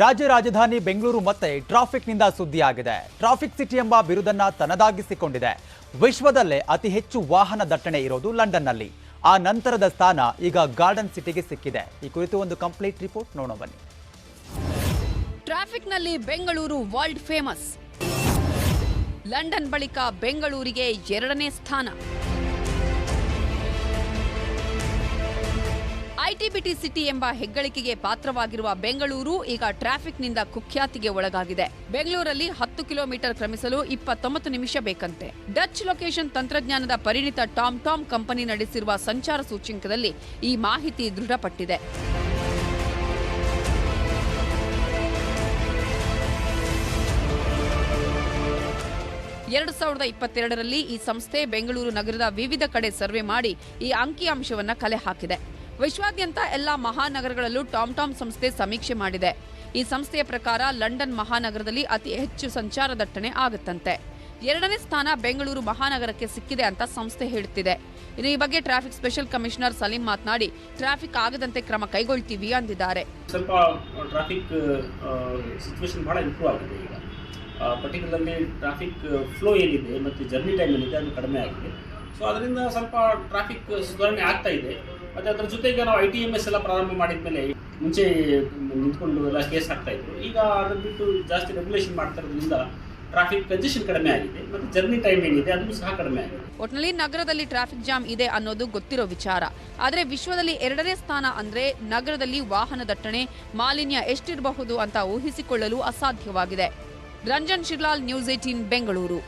ರಾಜ್ಯ ರಾಜಧಾನಿ ಬೆಂಗಳೂರು ಮತ್ತೆ ಟ್ರಾಫಿಕ್ನಿಂದ ಸುದ್ದಿಯಾಗಿದೆ. ಟ್ರಾಫಿಕ್ ಸಿಟಿ ಎಂಬ ಬಿರುದನ್ನ ತನ್ನದಾಗಿಸಿಕೊಂಡಿದೆ. ವಿಶ್ವದಲ್ಲೇ ಅತಿ ಹೆಚ್ಚು ವಾಹನ ದಟ್ಟಣೆ ಇರೋದು ಲಂಡನ್ನಲ್ಲಿ. ಆ ನಂತರದ ಸ್ಥಾನ ಈಗ ಗಾರ್ಡನ್ ಸಿಟಿಗೆ ಸಿಕ್ಕಿದೆ. ಈ ಕುರಿತು ಒಂದು ಕಂಪ್ಲೀಟ್ ರಿಪೋರ್ಟ್ ನೋಡೋಣ ಬನ್ನಿ. ಟ್ರಾಫಿಕ್ನಲ್ಲಿ ಬೆಂಗಳೂರು ವರ್ಲ್ಡ್ ಫೇಮಸ್. ಲಂಡನ್ ಬಳಿಕ ಬೆಂಗಳೂರಿಗೆ ಎರಡನೇ ಸ್ಥಾನ. ಐಟಿಬಿಟಿ ಸಿಟಿ ಎಂಬ ಹೆಗ್ಗಳಿಕೆಗೆ ಪಾತ್ರವಾಗಿರುವ ಬೆಂಗಳೂರು ಈಗ ಟ್ರಾಫಿಕ್ನಿಂದ ಕುಖ್ಯಾತಿಗೆ ಒಳಗಾಗಿದೆ. ಬೆಂಗಳೂರಲ್ಲಿ ಹತ್ತು ಕಿಲೋಮೀಟರ್ ಕ್ರಮಿಸಲು ಇಪ್ಪತ್ತೊಂಬತ್ತು ನಿಮಿಷ ಬೇಕಂತೆ. ಡಚ್ ಲೊಕೇಶನ್ ತಂತ್ರಜ್ಞಾನದ ಪರಿಣಿತ ಟಾಮ್ ಟಾಮ್ ಕಂಪನಿ ನಡೆಸಿರುವ ಸಂಚಾರ ಸೂಚ್ಯಂಕದಲ್ಲಿ ಈ ಮಾಹಿತಿ ದೃಢಪಟ್ಟಿದೆ. ಎರಡು ಸಾವಿರದ ಇಪ್ಪತ್ತೆರಡರಲ್ಲಿ ಈ ಸಂಸ್ಥೆ ಬೆಂಗಳೂರು ನಗರದ ವಿವಿಧ ಕಡೆ ಸರ್ವೆ ಮಾಡಿ ಈ ಅಂಕಿಅಂಶವನ್ನು ಕಲೆ ಹಾಕಿದೆ. ವಿಶ್ವಾದ್ಯಂತ ಎಲ್ಲ ಮಹಾನಗರಗಳಲ್ಲೂ ಟಾಮ್ ಟಾಮ್ ಸಂಸ್ಥೆ ಸಮೀಕ್ಷೆ ಮಾಡಿದೆ. ಈ ಸಂಸ್ಥೆಯ ಪ್ರಕಾರ ಲಂಡನ್ ಮಹಾನಗರದಲ್ಲಿ ಅತಿ ಹೆಚ್ಚು ಸಂಚಾರ ದಟ್ಟಣೆ ಆಗುತ್ತಂತೆ. ಎರಡನೇ ಸ್ಥಾನ ಬೆಂಗಳೂರು ಮಹಾನಗರಕ್ಕೆ ಸಿಕ್ಕಿದೆ ಅಂತ ಸಂಸ್ಥೆ ಹೇಳುತ್ತಿದೆ. ಇನ್ನು ಈ ಬಗ್ಗೆ ಟ್ರಾಫಿಕ್ ಸ್ಪೆಷಲ್ ಕಮಿಷನರ್ ಸಲೀಂ ಮಾತನಾಡಿ, ಟ್ರಾಫಿಕ್ ಆಗದಂತೆ ಕ್ರಮ ಕೈಗೊಳ್ತೀವಿ ಅಂದಿದ್ದಾರೆ. ಸ್ವಲ್ಪ ಟ್ರಾಫಿಕ್ ಸಿಚುವೇಶನ್ ಬಹಳ ಇಂಪ್ರೂವ್ ಆಗಿದೆ ಈಗ. ಪರ್ಟಿಕ್ಯುಲರ್ಲಿ ಟ್ರಾಫಿಕ್ ಫ್ಲೋ ಏನಿದೆ ಮತ್ತು ಜರ್ನಿ ಟೈಮ್ ಏನಿದೆ ಅದು ಕಡಿಮೆ ಆಗಿದೆ. ಸೊ ಅದರಿಂದ ಸ್ವಲ್ಪ ಟ್ರಾಫಿಕ್ ಸುಧಾರಣೆ ಆಗ್ತಾ ಇದೆ. ಮತ್ತು ಅದರ ಜೊತೆಗೆ ನಾವು ಐ ಟಿ ಎಂ ಎಸ್ ಎಲ್ಲ ಪ್ರಾರಂಭ ಮಾಡಿದ ಮೇಲೆ ಮುಂಚೆ ನಿಂತ್ಕೊಂಡು ಎಲ್ಲ ಕೇಸ್ ಆಗ್ತಾ ಇದ್ರು ಈಗ ಅದನ್ನು ಬಿಟ್ಟು ಜಾಸ್ತಿ ರೆಗ್ಯುಲೇಷನ್ ಮಾಡ್ತಾ ಇರೋದ್ರಿಂದ ಟ್ರಾಫಿಕ್ ಕಂಜೆಷನ್ ಕಡಿಮೆ ಆಗಿದೆ. ಮತ್ತು ಜರ್ನಿ ಟೈಮ್ ಏನಿದೆ ಅದು ಸಹ ಕಡಿಮೆ ಆಗಿದೆ. ಒಟ್ನಲ್ಲಿ ನಗರದಲ್ಲಿ ಟ್ರಾಫಿಕ್ ಜಾಮ್ ಇದೆ ಅನ್ನೋದು ಗೊತ್ತಿರೋ ವಿಚಾರ. ಆದರೆ ವಿಶ್ವದಲ್ಲಿ ಎರಡನೇ ಸ್ಥಾನ ಅಂದ್ರೆ ನಗರದಲ್ಲಿ ವಾಹನ ದಟ್ಟಣೆ, ಮಾಲಿನ್ಯ ಎಷ್ಟಿರಬಹುದು ಅಂತ ಊಹಿಸಿಕೊಳ್ಳಲು ಅಸಾಧ್ಯವಾಗಿದೆ. Ranjan Shirlal, news eighteen Bengaluru.